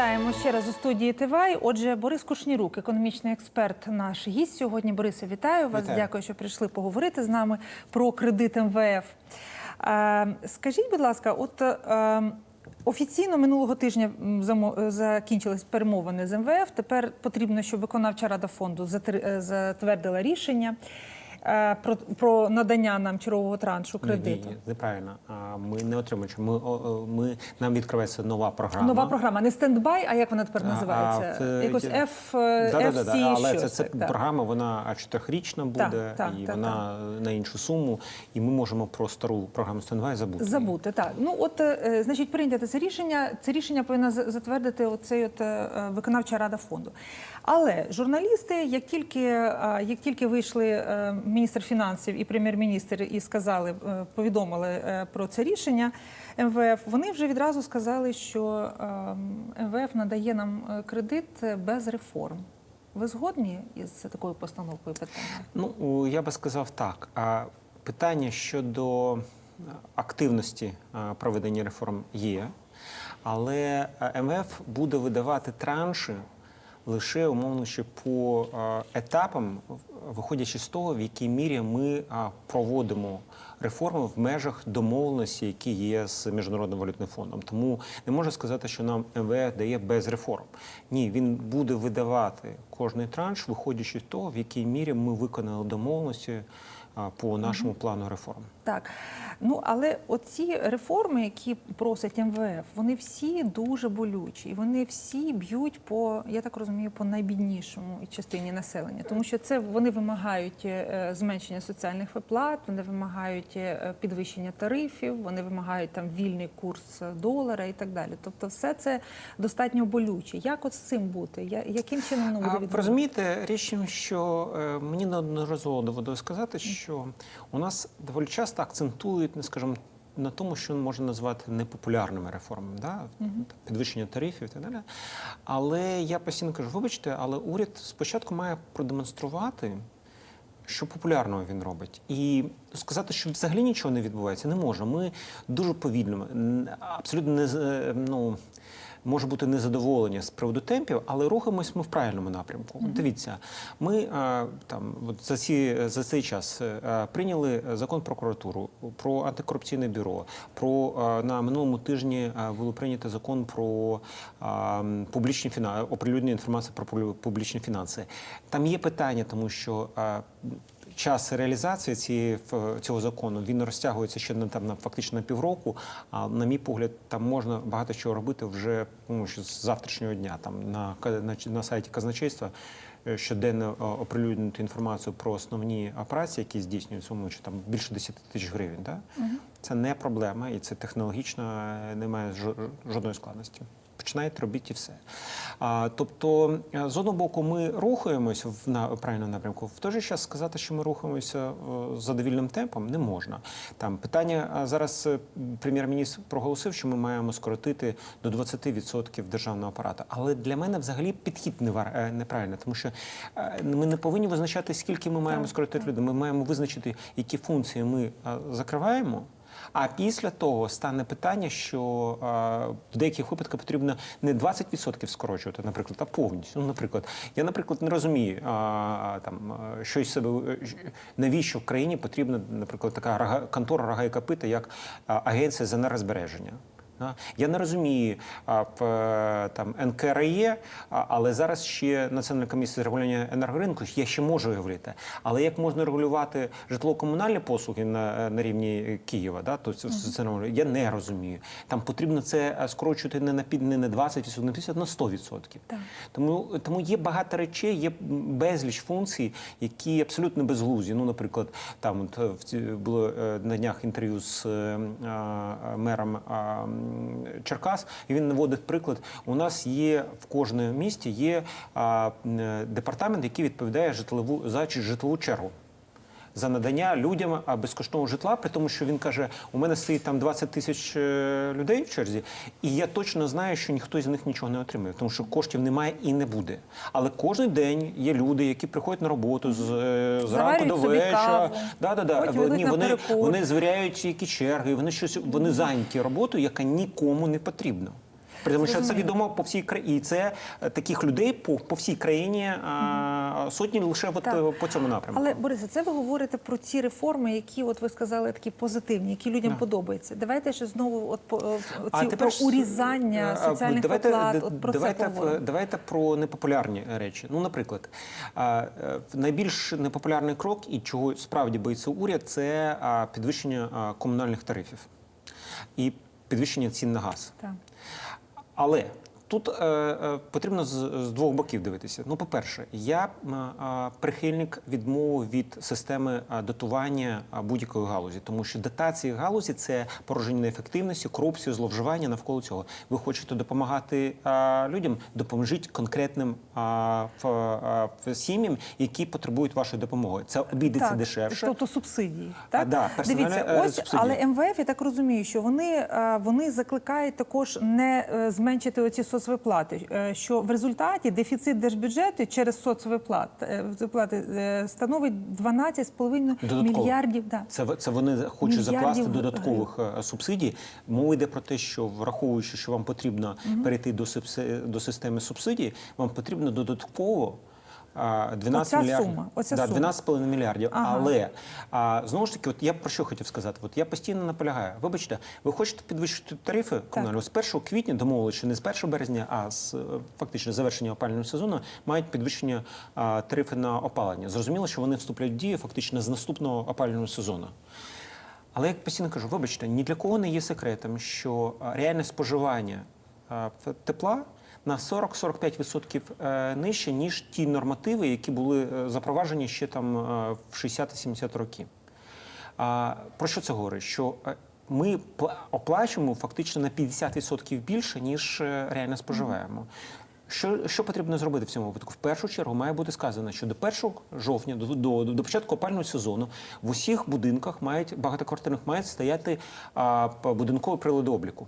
Вітаємо ще раз у студії ТВАЙ. Отже, Борис Кушнірук, економічний експерт, наш гість сьогодні. Борисе, вітаю вас. Вітаю. Дякую, що прийшли поговорити з нами про кредит МВФ. Е, скажіть, будь ласка, от е, офіційно минулого тижня закінчились перемовини з МВФ. Тепер потрібно, щоб виконавча рада фонду е, затвердила рішення про, про надання нам чергового траншу кредиту. Ні, ні, неправильно. А, Ми не отримуємо. Ми, ми, нам відкривається нова програма. Нова програма, не стендбай, а як вона тепер називається? а, в- Якось F, е, Да, да, да, да. Але це, щось це так, так. програма, вона чотирьохрічна буде, так, і так, вона на іншу суму. І ми можемо про стару програму Стенвай забути. Забути, так. Ну от, е, значить, прийняти це рішення. Це рішення повинна затвердити оцей от е, виконавча рада фонду. Але журналісти, як тільки, е, як тільки вийшли е, міністр фінансів і прем'єр-міністр і сказали, е, повідомили е, про це рішення МВФ, вони вже відразу сказали, що е, МВФ надає нам е, кредит без реформ. Ви згодні із такою постановкою питання? Ну, я би сказав так. А питання щодо активності проведення реформ є, але МВФ буде видавати транші лише умовно що по етапам, виходячи з того, в якій мірі ми проводимо реформи в межах домовленості, які є з міжнародним валютним фондом. Тому не можу сказати, що нам МВФ дає без реформ. Ні, він буде видавати кожний транш, виходячи з того, в якій мірі ми виконали домовленості по нашому плану реформ. Так, ну але оці реформи, які просить МВФ, вони всі дуже болючі, і вони всі б'ють по, я так розумію, по найбіднішому частині населення, тому що це вони вимагають е, зменшення соціальних виплат, вони вимагають е, підвищення тарифів, вони вимагають там вільний курс долара і так далі. Тобто, все це достатньо болюче. Як от з цим бути? Я- Яким чином воно буде відбуватися? розумієте, річ що е, мені неодноразово доводилось сказати, що у нас доволі часто акцентують, не скажімо, на тому, що можна назвати непопулярними реформами, да? підвищення тарифів і так далі. Але я постійно кажу, вибачте, але уряд спочатку має продемонструвати. Що популярного він робить, і сказати, що взагалі нічого не відбувається, не можна. Ми дуже повільно, абсолютно не е, ну, може бути незадоволення з приводу темпів, але рухаємось ми в правильному напрямку. От Дивіться, ми е, там от за ці за цей час е, прийняли закон про прокуратуру, про антикорупційне бюро. Про е, на минулому тижні було прийнято закон про публічні фінанси, оприлюднення інформації про публі- публічні фінанси. Там є питання, тому що. Час реалізації цієї цього закону він розтягується ще на там на фактично на півроку. А на мій погляд, там можна багато чого робити вже ну, з завтрашнього дня. Там на на, на сайті казначейства е, щоденно е, оприлюднити інформацію про основні операції, які здійснюються, умовно, чи там більше 10 тисяч гривень. Да? Це не проблема, і це технологічно е, немає жо- жодної складності. Починаєте робити і все. А, тобто, е, з одного боку, ми рухаємося в на правильному напрямку. В той же час сказати, що ми рухаємося е, задовільним темпом, не можна. Там питання зараз прем'єр-міністр проголосив, що ми маємо скоротити до 20% державного апарату. Але для мене взагалі підхід неправильний, тому що ми не повинні визначати, скільки ми маємо скоротити людей. Ми маємо визначити, які функції ми закриваємо. А після того стане питання, що в деяких випадках потрібно не 20% скорочувати, наприклад, а повністю. Ну, наприклад, я, наприклад, не розумію там щось себе е, навіщо в країні потрібна, наприклад, така контора рога і копита, як агенція з енергозбереження. Я не розумію е, там НКРЄ, а, але зараз ще Національна комісія з регулювання енергоринку, я ще можу говорити. Але як можна регулювати житлово-комунальні послуги на, е, на рівні Києва? Да? То це, це я не розумію. Там потрібно це е, скорочувати не на під не на 20%, на 50%, на 100%. Так. Тому, тому є багато речей, є безліч функцій, які абсолютно безглузді. Ну, наприклад, там от, е, було е, на днях інтерв'ю з е, мером Черкас, і він наводить приклад. У нас є в кожному місті є е, департамент, який відповідає житлову за житлову чергу. За надання людям безкоштовного житла, при тому, що він каже, у мене стоїть там 20 тисяч е, людей в черзі, і я точно знаю, що ніхто з них нічого не отримує, тому що коштів немає і не буде. Але кожен день є люди, які приходять на роботу з, е, зранку Заварюють до вечора. Да, да, да. Ні, вони, вони звіряють які черги, вони щось вони зайняті роботою, яка нікому не потрібна. Тому що це відомо по всій країні. І це е, таких людей по, по всій країні а, сотні лише от, Так. е, по цьому напрямку. Але Борисе, це ви говорите про ці реформи, які от ви сказали такі позитивні, які людям Да. подобаються. Давайте ще знову от по е, ці про урізання е, соціальних давайте, виплат. д- От про давайте, це поговоримо. давайте про непопулярні речі. Ну, наприклад, е, найбільш непопулярний крок, і чого справді боїться уряд, це підвищення комунальних тарифів і підвищення цін на газ. Так. Але тут е, е, потрібно з, з двох боків дивитися. Ну, по-перше, я м, е, прихильник відмови від системи е, дотування е, будь-якої галузі, тому що дотації галузі це пороження неефективності, корупцію, зловживання навколо цього. Ви хочете допомагати е, людям, допоможіть конкретним е, в, е, в сім'ям, які потребують вашої допомоги. Це обійдеться Так, дешевше. Тобто субсидії. Так? да, Дивіться, е, ось, субсидії. але МВФ, я так розумію, що вони, е, вони закликають також не е, зменшити оці соцвиплати, е, що в результаті дефіцит держбюджету через соцвиплат е, е, становить 12,5 мільярдів. Да. Це це вони хочуть закласти додаткових гривень. субсидій. Мова йде про те, що враховуючи, що вам потрібно перейти до до системи субсидій, вам потрібно додатково. А, 12 Оця мільярдів, сума, оця да, сума. 12,5 мільярдів. Ага. Але а, знову ж таки, от я про що хотів сказати? От я постійно наполягаю. Вибачте, ви хочете підвищити тарифи комунальні? З 1 квітня домовилися, що не з 1 березня, а з е, фактично завершення опалювального сезону мають підвищення а, тарифи на опалення. Зрозуміло, що вони вступлять в дію фактично з наступного опалювального сезону. Але як постійно кажу, вибачте, ні для кого не є секретом, що реальне споживання тепла на 40-45% е, нижче, ніж ті нормативи, які були е, запроваджені ще там е, в 60-70 років. А, Про що це говорить? Що ми оплачуємо фактично на 50% більше, ніж реально споживаємо. Що, що потрібно зробити в цьому випадку? В першу чергу має бути сказано, що до 1 жовтня, до, до, до початку опального сезону, в усіх будинках мають багатоквартирних мають стояти а, будинкові прилади обліку.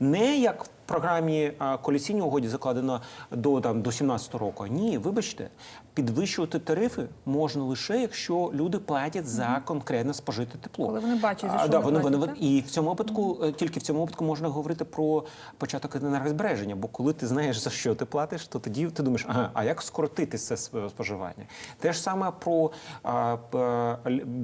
Не як в програмі а, коаліційній угоді закладено до там до 17 року. Ні, вибачте, підвищувати тарифи можна лише якщо люди платять за конкретне спожите тепло. Коли вони бачать, за що да, вони вони, вони, так? і в цьому випадку, е, тільки в цьому випадку можна говорити про початок енергозбереження. Бо коли ти знаєш за що ти платиш, то тоді ти думаєш, ага, а як скоротити це сп- споживання? Те ж саме про а, п-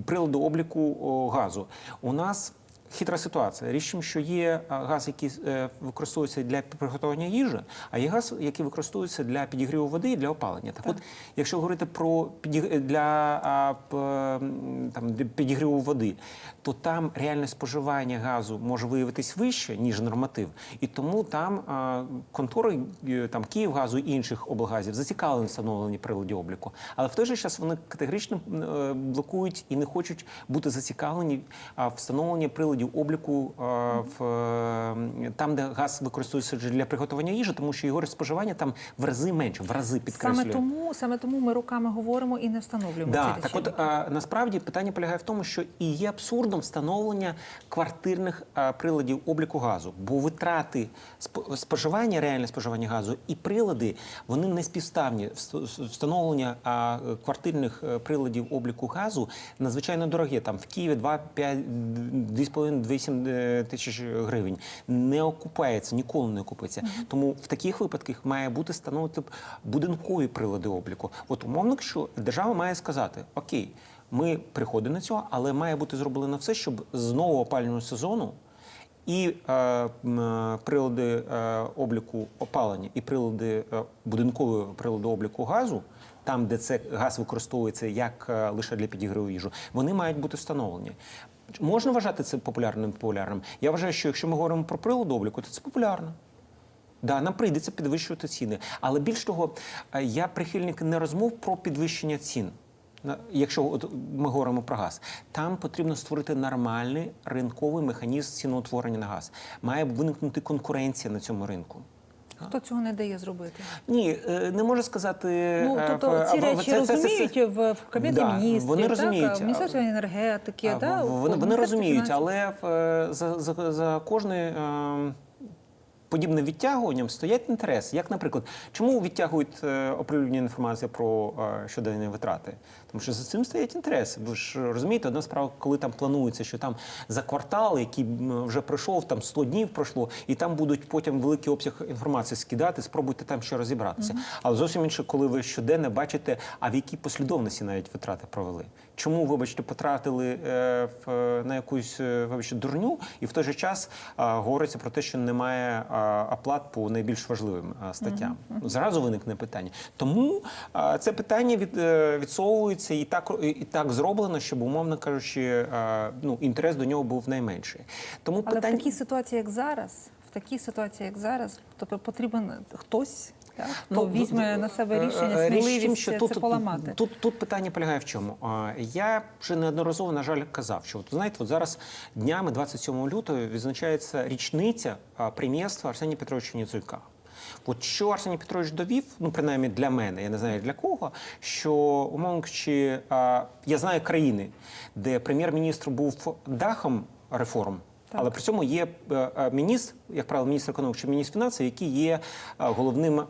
прилади обліку газу. У нас. Хитра ситуація. Річ, що є газ, який е, використовується для приготування їжі, а є газ, який використовується для підігріву води і для опалення. Так, от, якщо говорити про підіг... для там, підігріву води, то там реальне споживання газу може виявитись вище, ніж норматив. І тому там контори е, там, Київгазу і інших облгазів зацікавлені в встановленні приладів обліку. Але в той же час вони категорично е, блокують і не хочуть бути зацікавлені а, в встановленні приладів обліку в, е, там, де газ використовується для приготування їжі, тому що його споживання там в рази менше, в рази підкреслюю. Саме тому, саме тому ми руками говоримо і не встановлюємо Да, ці так от насправді питання полягає в тому, що і є абсурдом встановлення квартирних приладів обліку газу, бо витрати сп- споживання, реальне споживання газу і прилади вони не співставні. Встановлення квартирних е, приладів обліку газу надзвичайно дороге. Там в Києві 2, 5, 2,5-2,7 е, тисяч гривень. Не окупається, ніколи не окупиться. Тому в таких випадках має бути встановити будинкові прилади обліку. От умовно, що держава має сказати: Окей, ми приходимо на цього, але має бути зроблено все, щоб з нового опалювального сезону. І е, е, прилади е, обліку опалення, і прилади е, будинкові прилади обліку газу, там, де це газ використовується як е, лише для підігріву їжу, вони мають бути встановлені. Можна вважати це популярним популярним? Я вважаю, що якщо ми говоримо про прилади обліку, то це популярно. Да, нам прийдеться підвищувати ціни. Але більш того, е, я прихильник не розмов про підвищення цін. Якщо от ми говоримо про газ, там потрібно створити нормальний ринковий механізм ціноутворення на газ. Має виникнути конкуренція на цьому ринку. Хто цього не дає зробити? Ні, е, не можу сказати. Ну, е, тобто ці речі це- це- це- розуміють в, Кабінеті Да, міністрів, вони так, в Міністерстві енергетики, А, в- Вони, вони розуміють, фінансів. але е, за, за, за кожний. Подібним відтягуванням стоять інтереси. Як, наприклад, чому відтягують е, оприлюднення інформації про е, щоденні витрати? Тому що за цим стоять інтереси. Ви ж розумієте, одна справа, коли там планується, що там за квартал, який вже пройшов, там 100 днів пройшло, і там будуть потім великий обсяг інформації скидати, спробуйте там ще розібратися. Але зовсім інше, коли ви щоденно бачите, а в якій послідовності навіть витрати провели. Чому, вибачте, потратили е, в, на якусь е, вибачте, дурню, і в той же час е, говориться про те, що немає е, оплат по найбільш важливим статтям. Зразу виникне питання. Тому це питання від, е, відсовується і так, і, так зроблено, щоб, умовно кажучи, ну, інтерес до нього був найменший. Тому Але питання... в такій ситуації, як зараз, в такій ситуації, як зараз, тобто потрібен хтось, так, хто візьме на себе е, рішення, е, сміливість тім, що це тут, поламати. Тут, тут питання полягає в чому. Я вже неодноразово, на жаль, казав, що от, знаєте, от зараз днями 27 лютого відзначається річниця прем'єрства Арсенія Петровича Ніцуйка. От що Арсеній Петрович довів, ну принаймні для мене, я не знаю для кого, що умовно кажучи, я знаю країни, де прем'єр-міністр був дахом реформ. Але при цьому є е, е, міністр, як правило, міністр економіки чи міністр фінансів, який є е, головним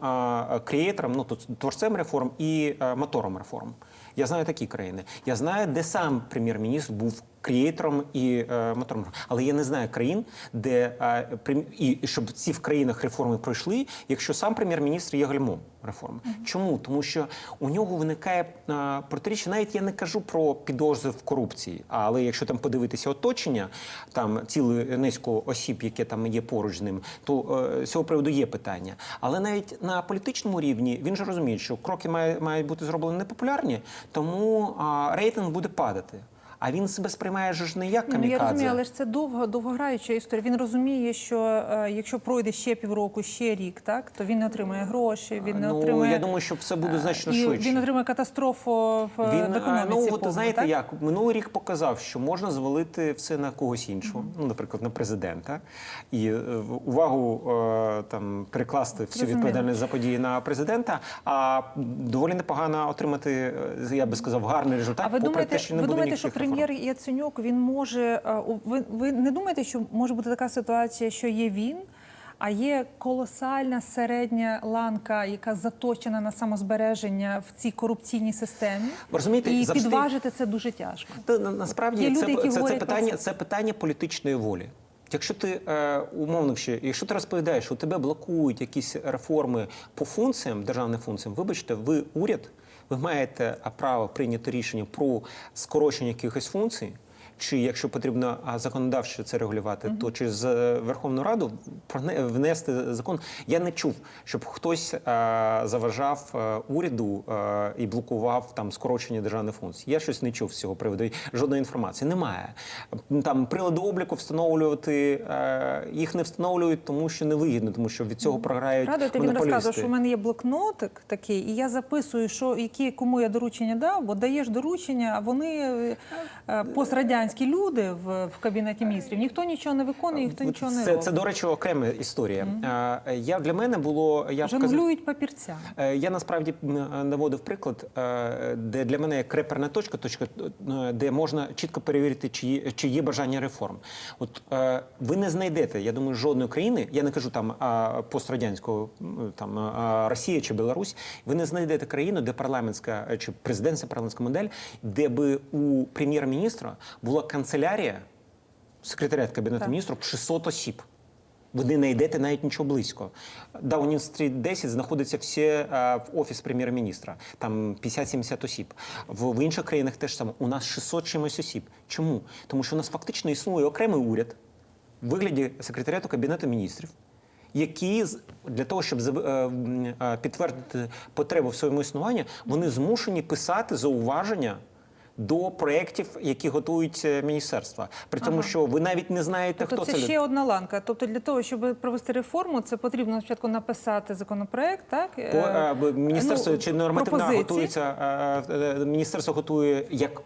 креатором, ну тут творцем реформ і мотором реформ. Я знаю такі країни. Я знаю, де сам прем'єр-міністр був креатором і е, мотором. Але я не знаю країн, де е, прем- і щоб ці в країнах реформи пройшли, якщо сам прем'єр-міністр є гальмом реформ. Чому? Тому що у нього виникає е, протиріччя. Навіть я не кажу про підозри в корупції, але якщо там подивитися оточення, там цілу низку осіб, які там є поруч з ним, то е, з цього приводу є питання. Але навіть на політичному рівні він же розуміє, що кроки мають, мають бути зроблені непопулярні, тому а, рейтинг буде падати. А він себе сприймає ж не як Ні, Ну, я розумію, але ж це довго довгограюча історія. Він розуміє, що е, якщо пройде ще півроку, ще рік, так то він не отримає гроші, він не ну, отримає я думаю, що все буде значно і швидше. він отримає катастрофу в Він, економіці. ну, от повну, знаєте, так? як минулий рік показав, що можна звалити все на когось іншого, ну, наприклад, на президента, і е, увагу е, там перекласти всю відповідальність за події на президента, а доволі непогано отримати, е, я би сказав, гарний результат. А ви попри думаєте, те, що не ви буде думаєте, що реформ. Прем'єр Яценюк він може е, ви, ви не думаєте, що може бути така ситуація, що є він, а є колосальна середня ланка, яка заточена на самозбереження в цій корупційній системі, розумієте, і завжди- підважити це дуже тяжко. Та, на- насправді Є це, які це, це, питання, це. питання політичної волі. Якщо ти е, умовно ще, якщо ти розповідаєш, що тебе блокують якісь реформи по функціям, державним функціям, вибачте, ви уряд, ви маєте право прийняти рішення про скорочення якихось функцій. Чи якщо потрібно а, законодавчо це регулювати, то через е, Верховну Раду внести закон. Я не чув, щоб хтось е, заважав е, уряду і блокував там скорочення державних функцій. Я щось не чув з цього приводу. Жодної інформації немає. Там прилади обліку встановлювати їх не встановлюють, тому що невигідно, тому що від цього програють Радуєте, він монополісти. розказував, що в мене є блокнотик такий, і я записую, що які кому я доручення дав, бо даєш доручення, а вони е, е, люди в, в кабінеті міністрів. Ніхто нічого не виконує, ніхто нічого не це, робить. це, до речі, окрема історія. Е, Я для мене було я Жонглюють папірцями. Е, Я насправді е, наводив приклад, де для мене як реперна точка, точка, де можна чітко перевірити, чи є, чи є бажання реформ. От ви не знайдете, я думаю, жодної країни, я не кажу там пострадянського там Росія чи Білорусь, ви не знайдете країну, де парламентська чи президентська парламентська модель, де би у прем'єр-міністра була канцелярія, секретаріат кабінету Так. міністрів 600 осіб. Ви не знайдете навіть нічого близько. Даунінг стріт 10 знаходиться всі е, в офіс прем'єр-міністра. Там 50-70 осіб. В, в інших країнах теж саме. У нас 600 чимось осіб. Чому? Тому що у нас фактично існує окремий уряд в вигляді секретаріату кабінету міністрів. Які для того, щоб е, е, підтвердити потребу в своєму існуванні, вони змушені писати зауваження до проєктів, які готують е, міністерства. При тому, що ви навіть не знаєте, Тобто хто це це ще одна ланка. Тобто для того, щоб провести реформу, це потрібно спочатку написати законопроект, так? По, Е, е, міністерство ну, чи нормативна пропозиції. готується. е, Міністерство готує як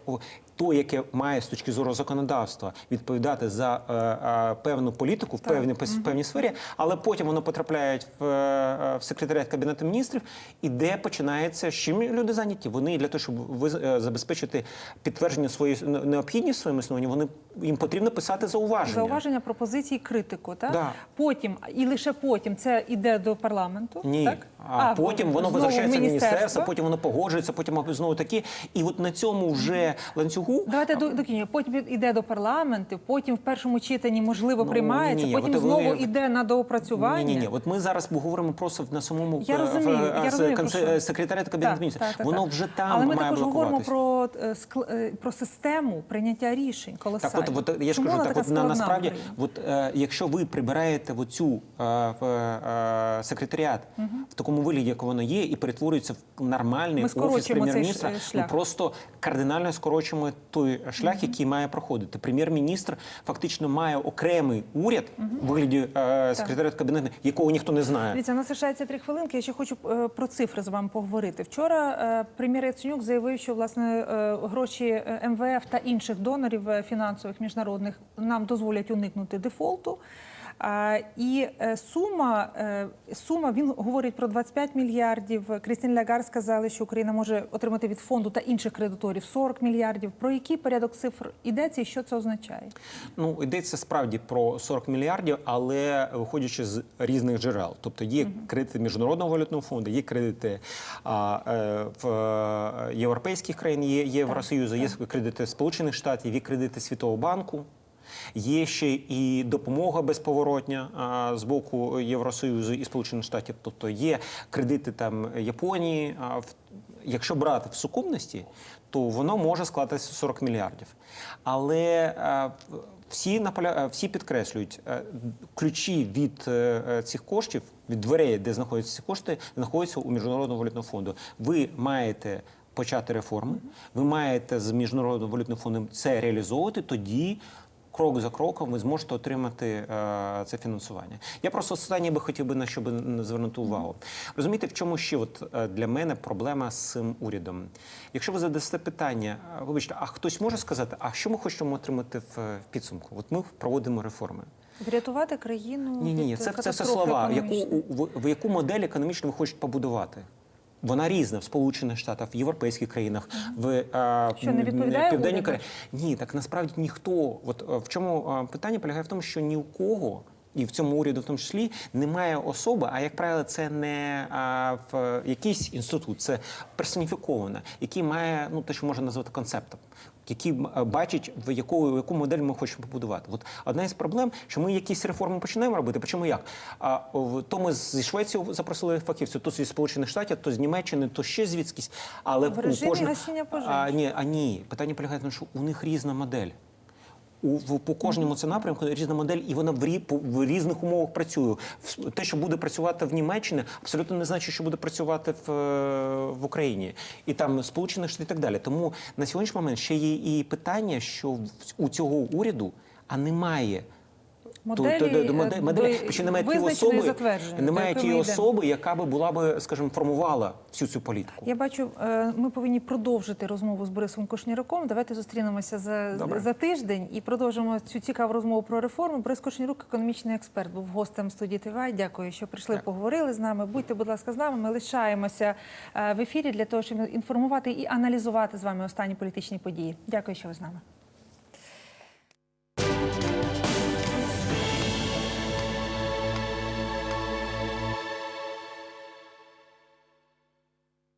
то, яке має з точки зору законодавства відповідати за е, е, певну політику в певній певній сфері, але потім воно потрапляє в, е, в секретаріат кабінету міністрів, і де починається з чим люди зайняті. Вони для того, щоб ви е, забезпечити підтвердження своєї необхідність своєму існуванні, вони їм потрібно писати зауваження. Зауваження, пропозиції, критику. Так? Да. Потім, і лише потім це йде до парламенту. Ні, так? а, потім воно возвращається в міністерство, міністерство. потім воно погоджується, потім знову такі. І от на цьому вже ланцюгу Давайте до, докінчимо. Потім йде до парламенту, потім в першому читанні можливо Ну, приймається, ні, потім знову йде на доопрацювання. Ні, ні, ні. От ми зараз говоримо просто на самому Я е, розумію, в, я е, розумію, конце- секретаріату кабінету міністрів. так, так, Воно так. вже там Але ми має також говоримо про, е, е, про систему прийняття рішень Так, колосально. от, от я ж кажу, так от на, насправді, от е, якщо ви прибираєте в оцю е, е, секретаріат в такому вигляді, як воно є, і перетворюється в нормальний Ми офіс прем'єр-міністра, ми просто кардинально скорочуємо той шлях, який має проходити. Прем'єр-міністр фактично має окремий уряд у вигляді е, секретаріату кабінету, якого ніхто не знає. Дивіться, у нас лишається три хвилинки. Я ще хочу е, про цифри з вами поговорити. Вчора е, прем'єр Яценюк заявив, що власне е, гроші МВФ та інших донорів фінансових міжнародних нам дозволять уникнути дефолту. І е, сума, е, сума, він говорить про 25 мільярдів. Крістін Лягар сказали, що Україна може отримати від фонду та інших кредиторів 40 мільярдів. Про який порядок цифр йдеться і що це означає? Ну йдеться справді про 40 мільярдів, але виходячи з різних джерел. Тобто є кредити міжнародного валютного фонду, є кредити а, е, в європейських країн, є Євросоюзу, є кредити Сполучених Штатів, є кредити Світового банку. Є ще і допомога безповоротня з боку Євросоюзу і Сполучених Штатів. Тобто є кредити там Японії. Якщо брати в сукупності, то воно може складатися 40 мільярдів. Але всі всі підкреслюють, ключі від е, е, цих коштів, від дверей, де знаходяться ці кошти, знаходяться у міжнародного валютного фонду. Ви маєте почати реформи, ви маєте з міжнародним валютним фондом це реалізовувати, тоді. Крок за кроком ви зможете отримати е, це фінансування. Я просто останнє би хотів би на що би звернути увагу. Розумієте, в чому ще от е, для мене проблема з цим урядом? Якщо ви задасте питання, е, вибачте, а хтось може сказати, а що ми хочемо отримати в, підсумку? От ми проводимо реформи. Врятувати країну Ні, ні, ні, від це, це слова. Яку в, в яку модель економічну ви хочете побудувати? Вона різна в Сполучених Штатах, в європейських країнах, в а, Що, не відповідає Південній? Кореї. Ні, так насправді ніхто. От е, в чому питання полягає в тому, що ні у кого. І в цьому уряду, в тому числі, немає особи, а як правило, це не а, в якийсь інститут, це персоніфіковане, який має ну те, що можна назвати концептом, який бачать в яку, яку модель ми хочемо побудувати. От одна із проблем, що ми якісь реформи починаємо робити. Причому як? А то ми зі Швеції запросили фахівців, то зі Сполучених Штатів, то з Німеччини, то ще звідкись. Але В режимі у кожного гасіння а, ні, а ні, питання полягає в тому, що у них різна модель. У в- по кожному це напрямку різна модель, і вона в, рі, по- в різних умовах працює. В- Те, що буде працювати в Німеччині, абсолютно не значить, що буде працювати в, е, в Україні і там Сполучених Штатів і так далі. Тому на сьогоднішній момент ще є і питання, що у цього уряду а немає. Моделі, то- то- то- е, моделі, до- причому немає тієї особи, немає тієї особи, яка би була би, скажімо, формувала всю цю політику. Я бачу, е, ми повинні продовжити розмову з Борисом Кошніраком. Давайте зустрінемося за, Добре. за тиждень і продовжимо цю цікаву розмову про реформи. Борис Кошнірук, економічний експерт, був гостем студії ТВ. Дякую, що прийшли, Дякую. поговорили з нами. Будьте, будь ласка, з нами. Ми лишаємося е, в ефірі для того, щоб інформувати і аналізувати з вами останні політичні події. Дякую, що ви з нами.